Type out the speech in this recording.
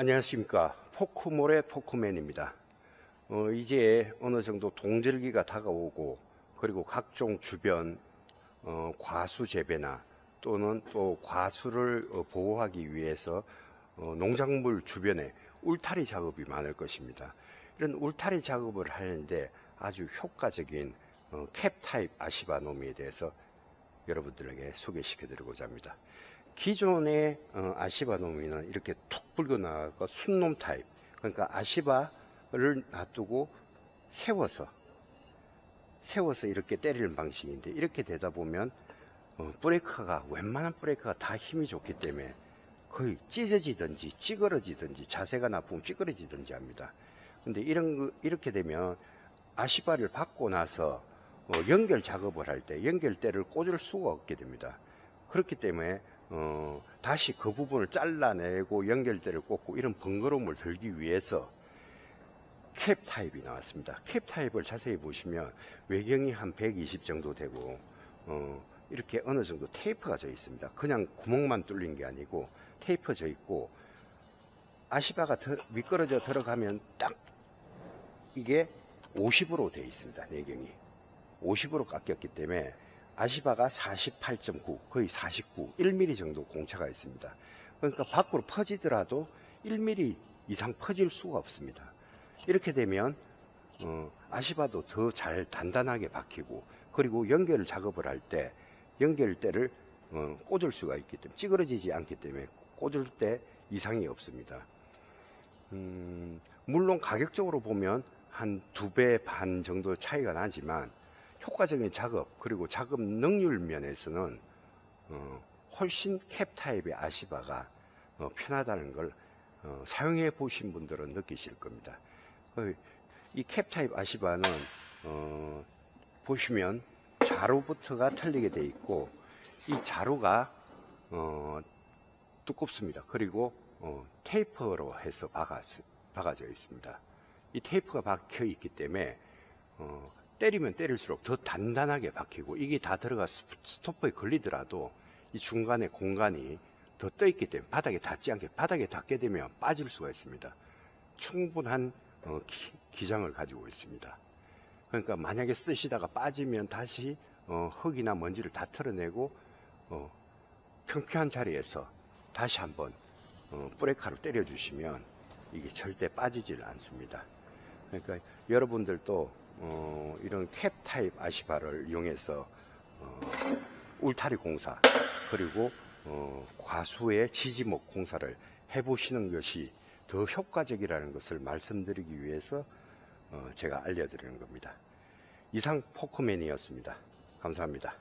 안녕하십니까. 포크몰의 포크맨입니다. 어, 이제 어느 정도 동절기가 다가오고, 그리고 각종 주변, 어, 과수 재배나 또는 또 과수를 어, 보호하기 위해서 어, 농작물 주변에 울타리 작업이 많을 것입니다. 이런 울타리 작업을 하는데 아주 효과적인 어, 캡 타입 아시바노미에 대해서 여러분들에게 소개시켜 드리고자 합니다. 기존의 어, 아시바노미는 이렇게 툭 불거나가 순놈 타입 그러니까 아시바를 놔두고 세워서 세워서 이렇게 때리는 방식인데 이렇게 되다 보면 어, 브레이크가 웬만한 브레이크가 다 힘이 좋기 때문에 거의 찢어지든지 찌그러지든지 자세가 나쁘면 찌그러지든지 합니다. 근데 이런 거- 이렇게 되면 아시바를 받고 나서 어, 연결 작업을 할 때 연결대를 꽂을 수가 없게 됩니다. 그렇기 때문에 어, 다시 그 부분을 잘라내고 연결대를 꽂고 이런 번거로움을 덜기 위해서 캡 타입이 나왔습니다. 캡 타입을 자세히 보시면 외경이 한 120 정도 되고 어, 이렇게 어느 정도 테이프가 져 있습니다. 그냥 구멍만 뚫린 게 아니고 테이프 져 있고 아시바가 더- 미끄러져 들어가면 딱 이게 50으로 되어 있습니다. 내경이 50으로 깎였기 때문에 아시바가 48.9 거의 49 1mm 정도 공차가 있습니다. 그러니까 밖으로 퍼지더라도 1mm 이상 퍼질 수가 없습니다. 이렇게 되면 어, 아시바도 더 잘 단단하게 박히고 그리고 연결 작업을 할 때 연결대를 어, 꽂을 수가 있기 때문에 찌그러지지 않기 때문에 꽂을 때 이상이 없습니다. 음, 물론 가격적으로 보면 한 두 배 반 정도 차이가 나지만 효과적인 작업 그리고 작업 능률 면에서는 어, 훨씬 캡 타입의 아시바가 어, 편하다는 걸 어, 사용해 보신 분들은 느끼실 겁니다. 어, 이캡 타입 아시바는 어, 보시면 자루부터가 틀리게 돼 있고 이 자루가 어, 두껍습니다. 그리고 어, 테이프로 해서 박아, 박아져 있습니다. 이 테이프가 박혀 있기 때문에 어, 때리면 때릴수록 더 단단하게 박히고 이게 다 들어가 스- 스토퍼에 걸리더라도 이 중간에 공간이 더 떠 있기 때문에 바닥에 닿지 않게 바닥에 닿게 되면 빠질 수가 있습니다. 충분한 어, 기, 기장을 가지고 있습니다. 그러니까 만약에 쓰시다가 빠지면 다시 어, 흙이나 먼지를 다 털어내고 어, 평평한 자리에서 다시 한번 어, 브레이크로 때려주시면 이게 절대 빠지질 않습니다. 그러니까 여러분들도 어, 이런 캡 타입 아시바를 이용해서 어, 울타리 공사 그리고 어, 과수의 지지목 공사를 해보시는 것이 더 효과적이라는 것을 말씀드리기 위해서 어, 제가 알려드리는 겁니다. 이상 포크맨이었습니다. 감사합니다.